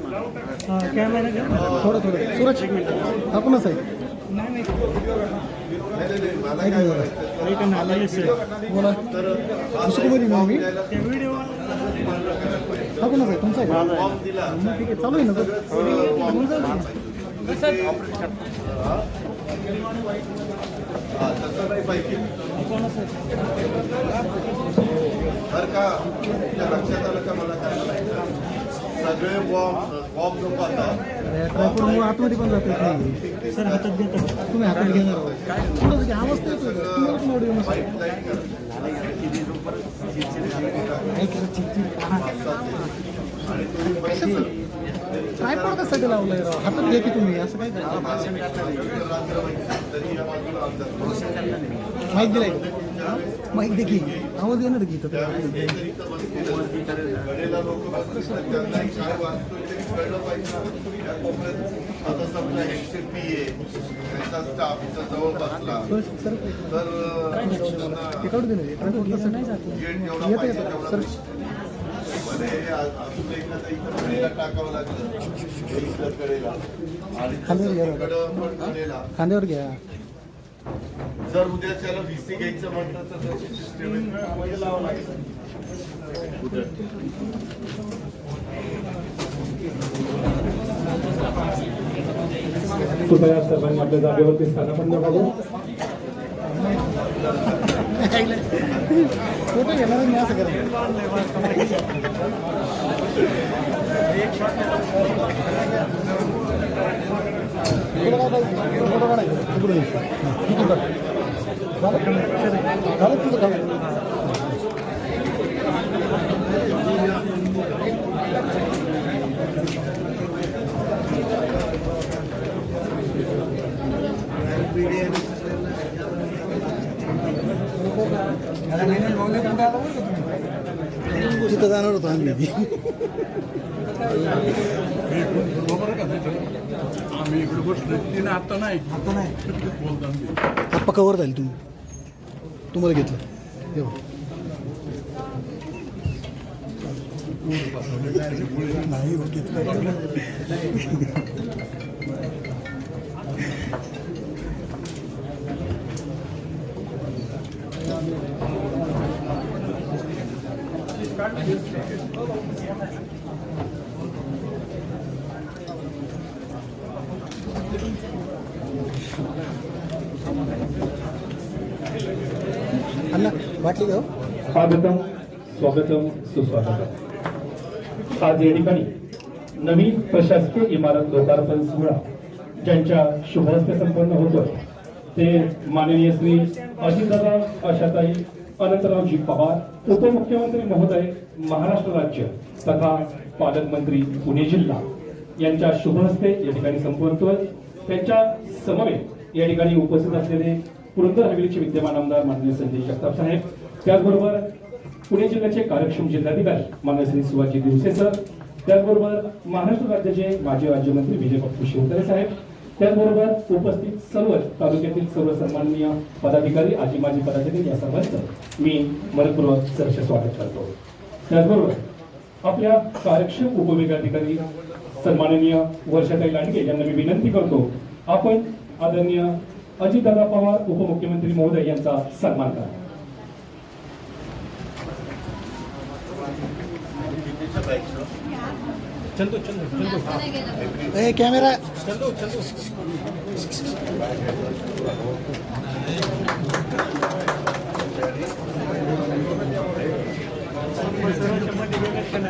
Camera घ्या थोडं थोडं सूरज आपणच आहे नाही नाही ऐका ना मी व्हिडिओ आपणच आहे तुमचा आहे मग ठीक आहे चालू आहे ना ना. का तुमच्या लक्षात आलं का मला काय म्हणायचं सगळे बॉम्ब बॉम्ब आतमध्ये पण जात नाही. सर हातात घेतात तुम्ही हातात घेणार आहोत. आवाज पण. पाईपलाईन काय ट्रायपॉड कशासाठी लावलंय राव? हातात घ्या की तुम्ही असं काय माईक दिलाय. का माईक की आवाज येणार की तर सर. टाकावं खांद्यावर घ्या खांद्यावर घ्या. जर उद्या त्याला व्हीसी घ्यायचं म्हटलं तर त्याची सिस्टम कृपया सर्वांनी आपल्या जागेवरती स्थानापन्न व्हावं. फोटो घेणार मी असं करा तुला काय पाहिजे? फोटो काढायचा. तिकडून ये. हा, तिकडून काढ. झालं? झालं तुझं काम? तिथं जाणार होतो आम्ही. आम्ही इकडे बसलो तिने आता नाही. आता नाही. आप्पा कवर झाली तुम्ही. तुम्हाला घेतलं हे बघ. नाही घेतलं अण्णा वाटली स्वागतम स्वागतम सुस्वागतम. आज या ठिकाणी नवीन प्रशासकीय इमारत लोकार्पण सोहळा ज्यांच्या शुभहस्ते संपन्न होतोय ते माननीय श्री अजितदादा आशाताई अनंतरावजी पवार उपमुख्यमंत्री महोदय महाराष्ट्र राज्य तथा पालकमंत्री पुणे जिल्हा यांच्या शुभहस्ते या ठिकाणी संपवतोय त्यांच्या समवेत या ठिकाणी उपस्थित असलेले पुरंदर हवेलीचे विद्यमान आमदार माननीय संजय जगताप साहेब त्याचबरोबर पुणे जिल्ह्याचे कार्यक्षम जिल्हाधिकारी मान्य श्री शिवाजी दिवसे सर त्याचबरोबर महाराष्ट्र राज्याचे माजी राज्यमंत्री विजय बापू शिवतरे साहेब त्याचबरोबर उपस्थित सर्व तालुक्यातील सर्व सन्माननीय पदाधिकारी आजी माजी पदाधिकारी या सर्वांचं मी मनपूर्वक सहर्ष स्वागत करतो. त्याचबरोबर आपल्या कार्यक्षम उपविभागाधिकारी सन्माननीय वर्षाताई लांडगे यांना मी विनंती करतो आपण आदरणीय अजितदादा पवार उपमुख्यमंत्री महोदय यांचा सन्मान करा. ए कॅमेरा.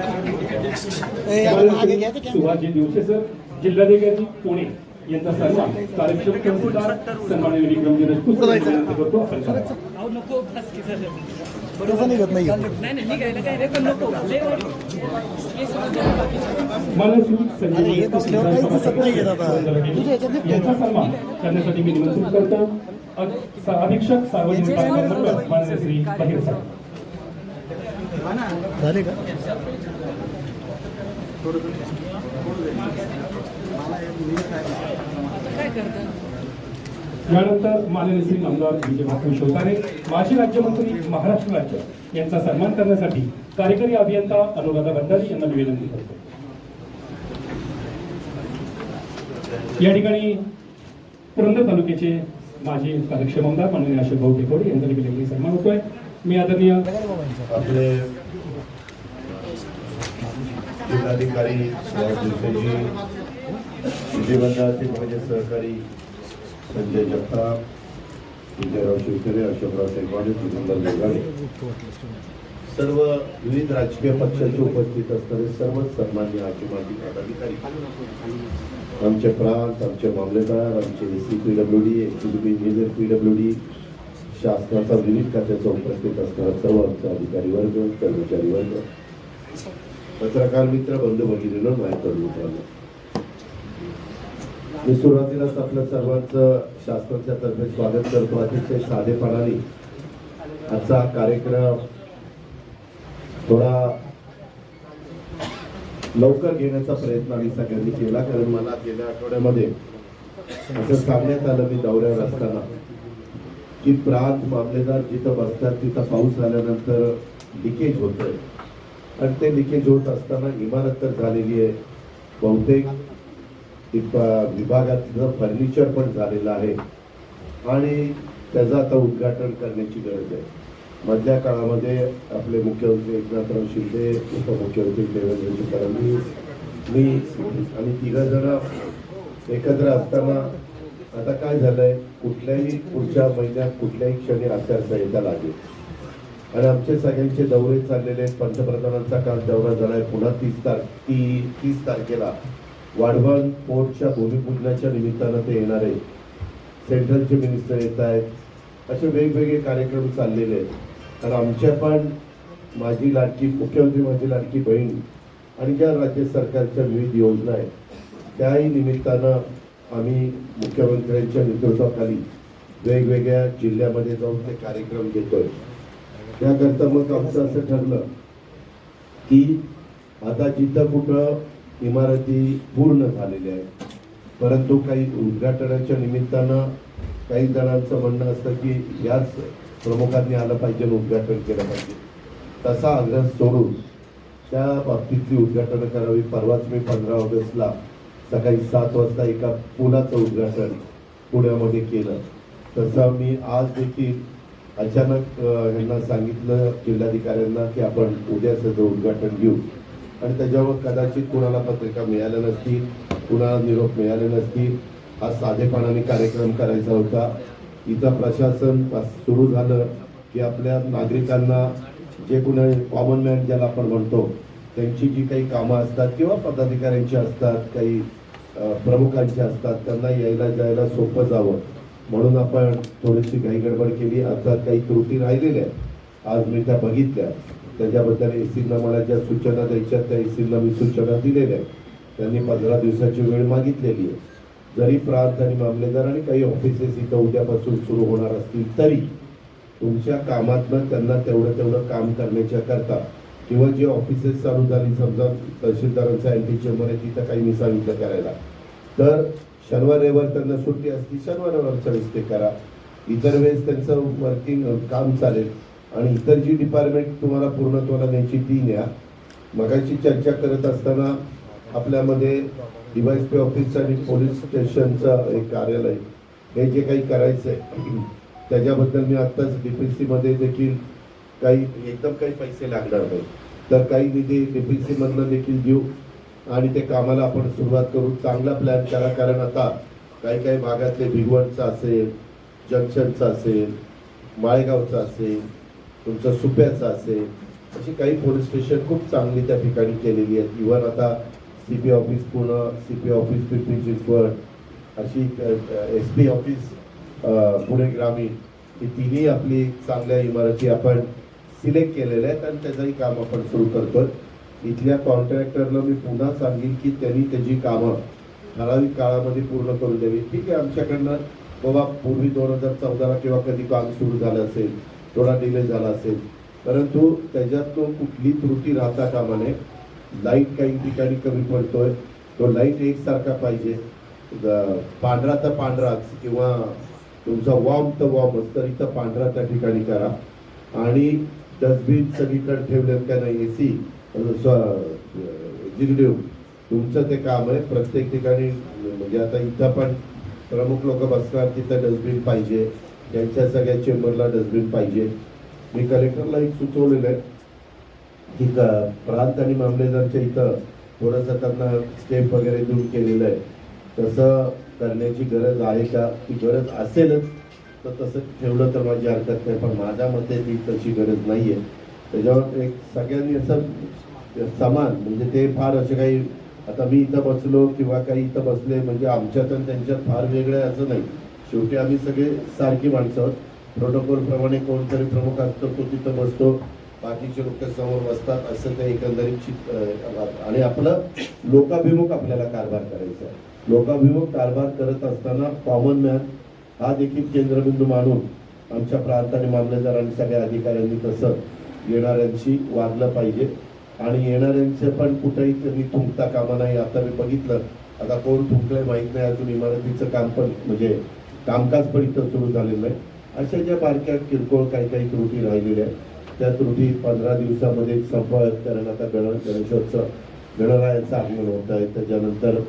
ए, यार, मागे घ्या ते कॅमेरा. सुभाषजी दिवसे सर. जिल्हाधिकारी पुणे यांचा सन्मान. कार्यक्षम सन्माननीय विक्रमजी राजपूत करतो आपण करा. अहो नको बस की सर तसं निघत नाही नाही नाही निघायला काय रे पण नको लय वाटलं. हे समजलं बाकीचं. मला श्री संजय अरे, हे बसल्यावर काहीच दिसत नाहीये दादा. तुझ्या ह्याच्यात दिसतंय. यांचा सन्मान करण्यासाठी मी निमंत्रित करतो अ- स- अधीक्षक सार्वजनिक बांधकाम मंडळ माननीय श्री बहिर साहेब झाले का आता काय करतात यानंतर माननीय श्री आमदार विजय बापू शिवतारे माजी राज्यमंत्री महाराष्ट्र राज्य यांचा सन्मान करण्यासाठी कार्यकारी अभियंता अनुराधा भंडारी यांना निवेदन विनंती करतो या ठिकाणी पुरंदर तालुक्याचे माजी कार्यक्षम आमदार माननीय अशोक भाऊ टेकोडे यांचा देखील सन्मान होतोय. मी आदरणीय आपले जिल्हाधिकारी सुहास माझे सहकारी संजय जगताप विजयराव शिवकरे अशोकराव टेकवाडे सुंदर मेघाडे सर्व विविध राजकीय पक्षाचे उपस्थित असणारे सर्वच सन्मान्य आजी माजी पदाधिकारी. आमचे प्रांत आमचे मामलेदार आमचे C P W D executive engineer P W D शासनाचा विविध खात्याचा उपस्थित असणारा सर्व आमचा अधिकारी वर्ग कर्मचारी वर्ग पत्रकार मित्र बंधू भगिनीनं माहीत करून मित्रांनो. मी सुरुवातीलाच आपल्या सर्वांचं शासनाच्या तर्फे स्वागत करतो. अतिशय साधेपणाने आजचा कार्यक्रम थोडा लवकर घेण्याचा प्रयत्न आम्ही सगळ्यांनी केला कारण मला गेल्या आठवड्यामध्ये असं सांगण्यात आलं मी दौऱ्यावर असताना की प्रांत मामलेदार जिथं बसतात तिथं पाऊस आल्यानंतर लिकेज होतंय. आणि ते लिकेज होत असताना इमारत तर झालेली आहे. बहुतेक विभा- विभागातलं फर्निचर पण झालेलं आहे. आणि त्याचं आता उद्घाटन करण्याची गरज आहे. मधल्या काळामध्ये आपले मुख्यमंत्री एकनाथराव शिंदे उपमुख्यमंत्री देवेंद्र फडणवीस मी आणि तिघं जण एकत्र असताना आता काय झालंय? कुठल्याही पुढच्या महिन्यात कुठल्याही क्षणी आचारसंहिता लागेल. आणि आमचे सगळ्यांचे दौरे चाललेले आहेत. पंतप्रधानांचा काल दौरा झालाय. पुन्हा तीस तार ती तीस तारखेला वाढवण पोर्टच्या भूमिपूजनाच्या निमित्तानं ते येणार आहे सेंट्रलचे मिनिस्टर येत आहेत असे वेगवेगळे कार्यक्रम चाललेले आहेत. कारण आमच्या पण माझी लाडकी मुख्यमंत्री माझी लाडकी बहीण आणि ज्या राज्य सरकारच्या विविध योजना आहेत त्याही निमित्तानं आम्ही मुख्यमंत्र्यांच्या नेतृत्वाखाली वेगवेगळ्या जिल्ह्यामध्ये जाऊन ते कार्यक्रम घेतोय. त्याकरता मग आमचं असं ठरलं की आता जिथं कुठं इमारती पूर्ण झालेल्या आहेत. परंतु काही उद्घाटनाच्या निमित्तानं काही जणांचं म्हणणं असतं की याच प्रमुखांनी आलं पाहिजे उद्घाटन केलं पाहिजे. तसा आग्रह सोडून त्या बाबतीतली उद्घाटनं करावी. परवाच मी पंधरा ऑगस्टला सकाळी सात वाजता एका पुलाचं उद्घाटन पुण्यामध्ये केलं. तसं मी आज देखील अचानक ह्यांना यांना सांगितलं जिल्हाधिकाऱ्यांना की आपण उद्याचं उद्घाटन घेऊ. आणि त्याच्यावर कदाचित कुणाला पत्रिका मिळाल्या नसतील कुणाला निरोप मिळाले नसतील. हा साधेपणाने कार्यक्रम करायचा होता. इथं प्रशासन सुरू झालं की आपल्या नागरिकांना जे कुणा कॉमन मॅन ज्याला आपण म्हणतो त्यांची जी काही कामं असतात किंवा पदाधिकाऱ्यांची असतात काही प्रमुखांची असतात त्यांना यायला जायला सोपं जावं. म्हणून आपण थोडीशी घाई गडबड केली. अर्थात काही त्रुटी राहिलेल्या आज मी त्या बघितल्या. त्याच्याबद्दल सीला मला ज्या सूचना द्यायच्या त्या एसींना मी सूचना दिलेल्या आहेत. त्यांनी पंधरा दिवसाची वेळ मागितलेली आहे. जरी प्रांत आणि मामलेदार आणि काही ऑफिसेस इथं उद्यापासून सुरू होणार असतील तरी तुमच्या कामातनं त्यांना तेवढं तेवढं काम करण्याच्या करता किंवा जे ऑफिसेस चालू झाली समजा तहसीलदारांचा अँटी चेंबर आहे तिथं काही मी सांगितलं करायला. तर शनिवार रविवार त्यांना सुट्टी असती शनिवार रविवारच्या वेळेस ते करा. इतर वेळेस त्यांचं वर्किंग काम चालेल. आणि इतर जी डिपार्टमेंट तुम्हाला पूर्णत्वाला न्यायची ती न्या मगाशी चर्चा करत असताना आपल्यामध्ये डिवायस पे ऑफिस आणि पोलीस स्टेशनचं एक कार्यालय हे जे काही करायचं आहे त्याच्याबद्दल मी आत्ताच डी पी सीमध्ये देखील काही एकदम काही पैसे लागणार नाही. तर काही निधी डी पी सीमधनं देखील देऊ आणि ते कामाला आपण सुरुवात करू. चांगला प्लॅन करा कारण आता काही काही भागातले भिगवणचं असेल जंक्शनचं असेल माळेगावचं असेल तुमचं सुप्याचं असेल अशी काही पोलीस स्टेशन खूप चांगली त्या ठिकाणी केलेली आहेत. इव्हन आता C P office Pune C P office Pimpri Chinchwad अशी एस पी ऑफिस पुणे ग्रामीण ही तिन्ही आपली चांगल्या इमारती आपण सिलेक्ट केलेल्या आहेत आणि त्याचंही काम आपण सुरू करतो इथल्या कॉन्ट्रॅक्टरला मी पुन्हा सांगेन की त्यांनी त्याची कामं ठराविक काळामध्ये पूर्ण करून द्यावी. ठीक आहे आमच्याकडनं बाबा पूर्वी दोन हजार चौदाला किंवा कधी काम सुरू झालं असेल थोडा डिले झाला असेल. परंतु त्याच्यात तो कुठली त्रुटी राहता कामा नये. लाइट काही ठिकाणी कमी पडतोय. तो लाइट एकसारखा पाहिजे. पांढरा तर पांढराच किंवा तुमचा वॉर्म तर वॉर्मच तर इथं पांढरा त्या ठिकाणी करा. आणि डस्टबिन सगळीकडे ठेवलेत का नाही ए सी एक्झिक्युटिव्ह तुमचं ते काम आहे. प्रत्येक ठिकाणी म्हणजे आता इथं पण प्रमुख लोक बसणार तिथं डस्टबिन पाहिजे. यांच्या सगळ्या चेंबरला डस्टबिन पाहिजे. मी कलेक्टरला एक सुचवलेलं आहे की का प्रांत आणि मामलेदारच्या इथं थोडंसं त्यांना स्टेप वगैरे दूर केलेलं आहे. तसं करण्याची गरज आहे का? ती गरज असेलच तर तसं ठेवलं तर माझी हरकत नाही पण माझ्या मते ती तशी गरज नाही आहे त्याच्यावर एक सगळ्यांनी असं समान म्हणजे ते फार असे काही आता मी इथं बसलो किंवा काही इथं बसले म्हणजे आमच्यात आणि त्यांच्यात फार वेगळं आहे असं नाही. शेवटी आम्ही सगळे सारखी माणसं आहोत. प्रोटोकॉल प्रमाणे कोणतरी प्रमुख असतो तो तिथं बसतो. बाकीचे लोक समोर बसतात असं ते एकंदरीत आणि आपलं लोकाभिमुख आपल्याला कारभार करायचा आहे. लोकाभिमुख कारभार करत असताना कॉमन मॅन हा देखील केंद्रबिंदू मानून आमच्या प्रांत आणि मामलेदार आणि सगळ्या अधिकाऱ्यांनी तसं येणाऱ्यांशी वागलं पाहिजे. आणि येणाऱ्यांचं पण कुठेही त्यांनी थुंकता कामा नाही. आता मी बघितलं आता कोण थुंकलंय माहीत नाही. अजून इमारतीचं काम पण म्हणजे कामकाज पण इथं सुरू झालेलं आहे. अशा ज्या बारक्या किरकोळ काही काही त्रुटी राहिलेल्या आहेत त्या त्रुटी पंधरा दिवसामध्ये संपवाव्यात कारण आता गण गणेशोत्सव गणरायाचं आगमन होत आहे. त्याच्यानंतर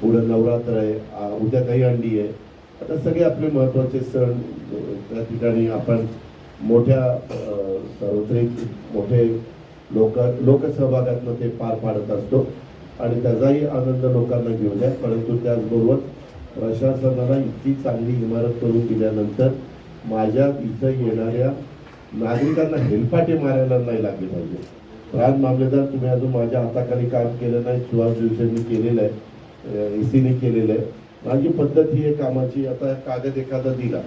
पुढं नवरात्र आहे उद्या काही अंडी आहे. आता सगळे आपले महत्त्वाचे सण त्या ठिकाणी आपण मोठ्या सार्वत्रिक मोठे लोक लोकसहभागातनं ते पार पाडत असतो. आणि त्याचाही आनंद लोकांना घेऊन द्या परंतु त्याचबरोबर प्रशासनाला इतकी चांगली इमारत करून दिल्यानंतर माझ्या इथं येणाऱ्या नागरिकांना हेलपाटे मारायला नाही लागले पाहिजे. प्राण मामलेदार तुम्ही अजून माझ्या हाताखाली काम केलं नाही सुहास दिवसांनी केलेलं आहे एसीने केलेलं आहे. माझी पद्धत ही आहे कामाची आता कागद एखादा दिला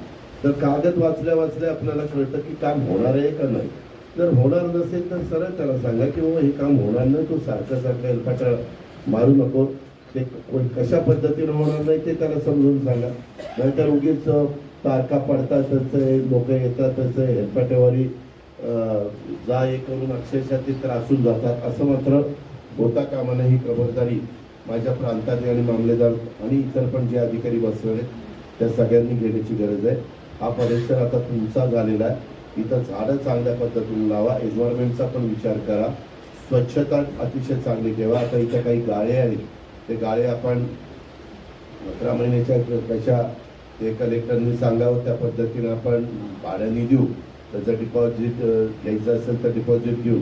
तर कागद वाचल्या वाचल्या आपल्याला कळतं की काम होणार आहे का नाही. जर होणार नसेल तर सरळ त्याला सांगा की बाबा हे काम होणार नाही तू सारखं सारखं हेलपाटा मारू नको. ते कोण- कशा पद्धतीने होणार नाही ते त्याला समजून सांगा. नाहीतर उगीच तारखा पडतात त्याचं लोक येतात त्याचं हेलपाटेवारी जा हे करून अक्षरशः ते त्रासून जातात. असं मात्र होता कामा ही खबरदारी माझ्या प्रांतातले आणि मामलेदार आणि इतर पण जे अधिकारी बसलेले आहेत त्या सगळ्यांनी घेण्याची गरज आहे. हा परिसर आता तुमचा झालेला आहे. इथं झाडं चांगल्या पद्धतीने लावा एन्व्हायरमेंटचा पण विचार करा. स्वच्छता अतिशय चांगली ठेवा. आता इथं काही गाळे आहेत. ते गाळे आपण अकरा महिन्याच्या कशा ते कलेक्टरनी सांगावं त्या पद्धतीने आपण भाड्याने देऊ. त्याचं डिपॉझिट घ्यायचं असेल तर डिपॉझिट घेऊ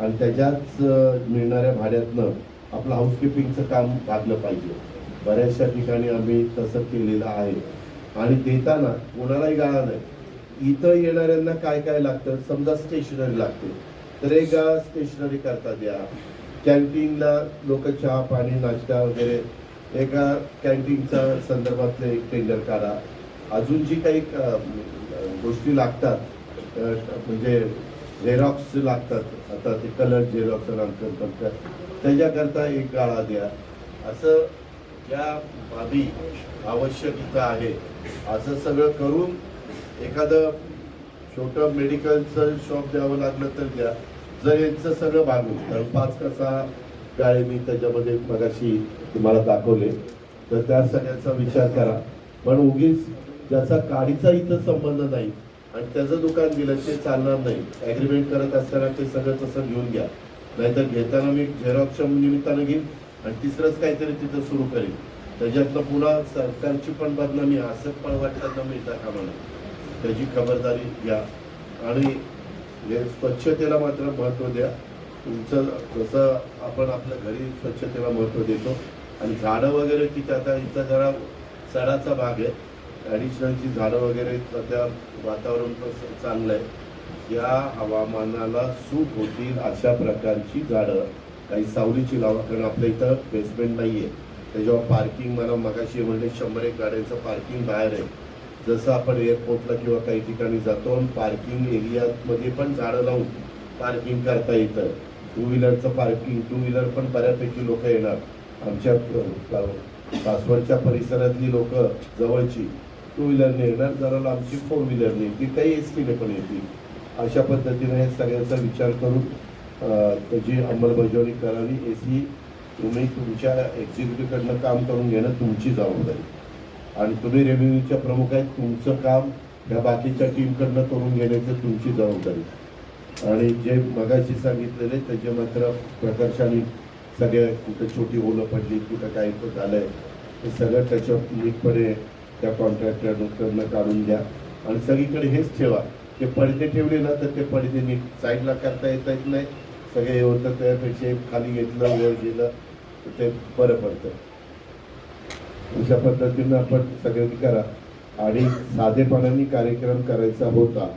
आणि त्याच्याच मिळणाऱ्या भाड्यातनं आपलं हाऊसकीपिंगचं काम भागलं पाहिजे. बऱ्याचशा ठिकाणी आम्ही तसं केलेलं आहे. आणि देताना कोणालाही गाळा नाही. इथं येणाऱ्यांना काय काय लागतं? समजा स्टेशनरी लागते. तर एक गाळा स्टेशनरी करता द्या. कॅन्टीनला लोक चहा पाणी नाश्ता वगैरे एका कॅन्टीनच्या संदर्भातले एक टेंडर काढा. अजून जी काही गोष्टी लागतात म्हणजे झेरॉक्स लागतात आता ते कलर झेरॉक्स करतात त्याच्याकरता एक गाळा द्या. असं ज्या बाबी आवश्यकता आहे असं सगळं करून एखादं छोटं मेडिकलचं शॉप द्यावं लागलं तर द्या. जर यांचं सगळं भागून कारण पाच कसा गाळे मी त्याच्यामध्ये मगाशी तुम्हाला दाखवले तर त्या सगळ्याचा विचार करा. पण उगीच ज्याचा काडीचा इथं संबंध नाही आणि त्याचं दुकान दिलं ते चालणार नाही. ॲग्रीमेंट करत असताना ते सगळं तसं घेऊन घ्या. नाहीतर घेताना मी झेरॉक्सच्या निमित्तानं घेईन आणि तिसरंच काहीतरी तिथं सुरू करेन. त्याच्यातनं पुन्हा सरकारची पण बदनामी असं पण वाटतं मिळता कामा नये त्याची खबरदारी घ्या. आणि हे स्वच्छतेला मात्र महत्त्व द्या. तुमचं जसं आपण आपल्या घरी स्वच्छतेला महत्त्व देतो. आणि झाडं वगैरे तिथं आता इथं जरा सडाचा भाग आहे. ॲडिशनलची झाडं वगैरे सध्या वातावरण चांगलं आहे. या हवामानाला सूट होतील अशा प्रकारची झाडं. काही सावलीची लावा कारण आपल्या इथं बेसमेंट नाही आहे त्याच्यावर पार्किंग मला मगाशी म्हणले शंभर एक गाड्यांचं पार्किंग बाहेर आहे. जसं आपण एअरपोर्टला किंवा काही ठिकाणी जातो आणि पार्किंग एरियामध्ये पण झाडं लावून पार्किंग करता येतं. टू व्हीलरचं पार्किंग टू व्हीलर पण बऱ्यापैकी लोक येणार. आमच्या पासवर्डच्या सासवडच्या परिसरातली लोक जवळची टू व्हीलरने येणार. जरा लांबची फोर व्हीलरने येतील. काही एस टीने पण येतील. अशा पद्धतीने हे सगळ्याचा विचार करून त्याची अंमलबजावणी करावी. ए सी तुम्ही तुमच्या एक्झिक्युटिव्हकडनं काम करून घेणं तुमची जबाबदारी. आणि तुम्ही रेव्हेन्यूच्या प्रमुख आहेत तुमचं काम ह्या बाकीच्या टीमकडनं करून घेण्याचं तुमची जबाबदारी. आणि जे मगाशी सांगितलेले त्याचे मात्र प्रकर्षाने सगळे कुठं छोटी ओलं पडली कुठं काय तर झालंय ते सगळं त्याच्यावर नीटपणे त्या कॉन्ट्रॅक्टरकडनं काढून द्या आणि सगळीकडे हेच ठेवा ते पडदे ठेवले ना तर ते पडदे नीट साईडला करता येता येत नाही सगळे हे होतं त्यापेक्षा खाली घेतलं वर गेलं तर ते बरं पडतं. अशा पद्धतीनं आपण सगळ्यांनी करा. आणि साधेपणाने कार्यक्रम करायचा होता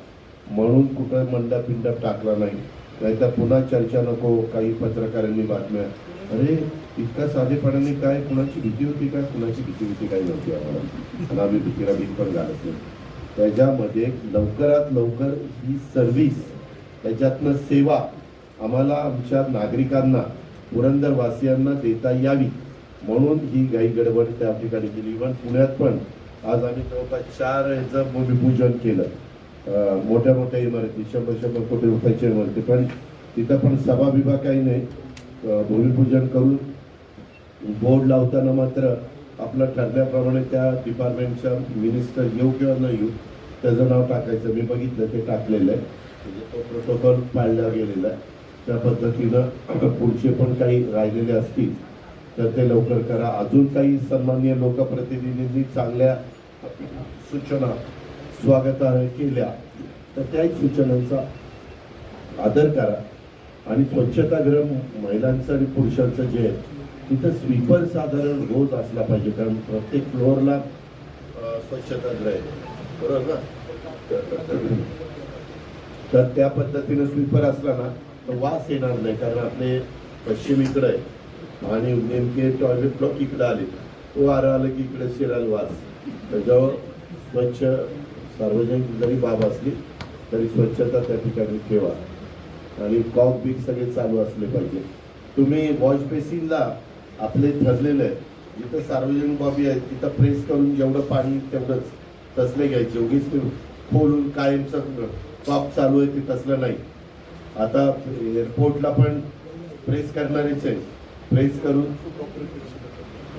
म्हणून कुठं मंडपिंडप टाकला नाही. नाहीतर पुन्हा चर्चा नको काही पत्रकारांनी बातम्या. अरे इतका साधेपणाने काय कुणाची भीती होती काय कुणाची भीती होती काही नव्हती आम्हाला. आणि आम्ही भीतीला भीत पण घालत नाही. त्याच्यामध्ये लवकरात लवकर ही सर्व्हिस त्याच्यातनं सेवा आम्हाला आमच्या नागरिकांना पुरंदरवासियांना देता यावी. म्हणून ही गाई गडबड त्या ठिकाणी केली. इव्हन पुण्यात पण आज आम्ही जवळपास चार ह्याचं भूमिपूजन केलं. मोठ्या मोठ्या इमारती शंभर शंभर कोटी रुपयाची इमारती. पण तिथं पण सभा विभाग काही नाही. भूमिपूजन करून बोर्ड लावताना मात्र आपलं ठरल्याप्रमाणे त्या डिपार्टमेंटच्या मिनिस्टर येऊ किंवा न येऊ त्याचं नाव टाकायचं. मी बघितलं ते टाकलेलं आहे. म्हणजे तो प्रोटोकॉल पाळला गेलेला आहे. त्या पद्धतीनं पुढचे पण काही राहिलेले असतील. तर ते लवकर करा. अजून काही सन्मान्य लोकप्रतिनिधींनी चांगल्या सूचना स्वागतार्ह केल्या. तर त्याही सूचनांचा आदर करा. आणि स्वच्छतागृह महिलांचं आणि पुरुषांचं जे आहे तिथं स्वीपर साधारण रोज असला पाहिजे. कारण प्रत्येक फ्लोअरला स्वच्छताग्रह स्वच्छतागृह आहे. बरोबर ना? तर त्या पद्धतीनं स्वीपर असला ना तर वास येणार नाही. कारण आपले पश्चिमेकडे आहे. आणि नेमके टॉयलेट ब्लॉक इकडे आले. तो वारं आलं की इकडे शिराल वास. त्याच्यावर स्वच्छ सार्वजनिक जरी बाब असली तरी स्वच्छता त्या ठिकाणी ठेवा. आणि कॉक बीक सगळे चालू असले पाहिजे. तुम्ही वॉश बेसिनला आपले ठरलेलं आहे. जिथं सार्वजनिक बाबी आहेत तिथं प्रेस करून जेवढं पाणी तेवढंच तसले घ्यायचे. उगीच खोलून कायमचं कॉक चालू आहे ते तसलं नाही. आता एअरपोर्टला पण प्रेस करणारेच आहे प्रेस करून.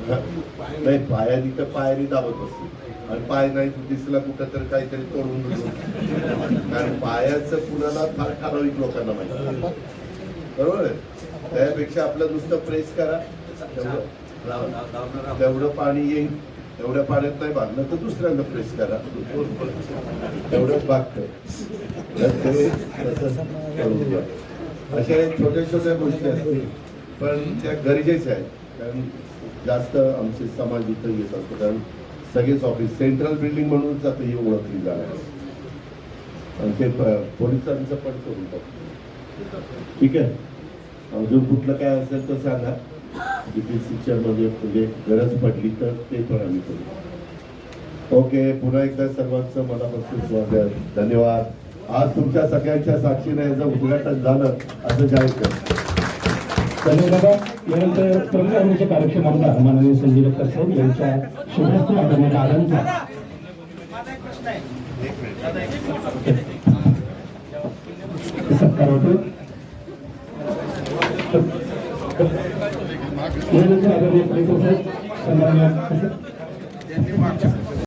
नाही पायानी तर पायरी दाबत असते. आणि पाय नाही दिसला कुठं तर काहीतरी तोडून कारण पायाचं कुणाला फार ठराविक लोकांना माहिती बरोबर आहे? त्यापेक्षा आपलं नुसतं प्रेस करा. तेवढं पाणी येईल. तेवढ्या पाण्यात नाही बांधलं तर दुसऱ्यांदा प्रेस करा. तेवढंच बागतं तर अशा छोट्या छोट्या गोष्टी असतील. पण त्या गरजेच्या आहेत. कारण जास्त आमचे समाज इथं येत असतो. कारण सगळेच ऑफिस सेंट्रल बिल्डिंग म्हणूनच आता ही ओळखली जाणार आणि ते प- पोलिसांचं पण करून टाकू ठीक आहे? अजून कुठलं काय असेल तर सांगा. जीपीसीच्या मध्ये म्हणजे गरज पडली तर ते पण आम्ही करू. ओके पुन्हा एकदा सर्वांचं मनापासून स्वागत. धन्यवाद. आज तुमच्या सगळ्यांच्या साक्षीने याचं उद्घाटन झालं असं जाहीर करतो धन्यवाद यानंतर प्रमुख अग्निचे कार्यक्षम आमदार माननीय संजय दत्त साहेब यांच्या शुभेच्छा आदरणीय दादांचा सत्कार होतो यानंतर आदरणीय साहेब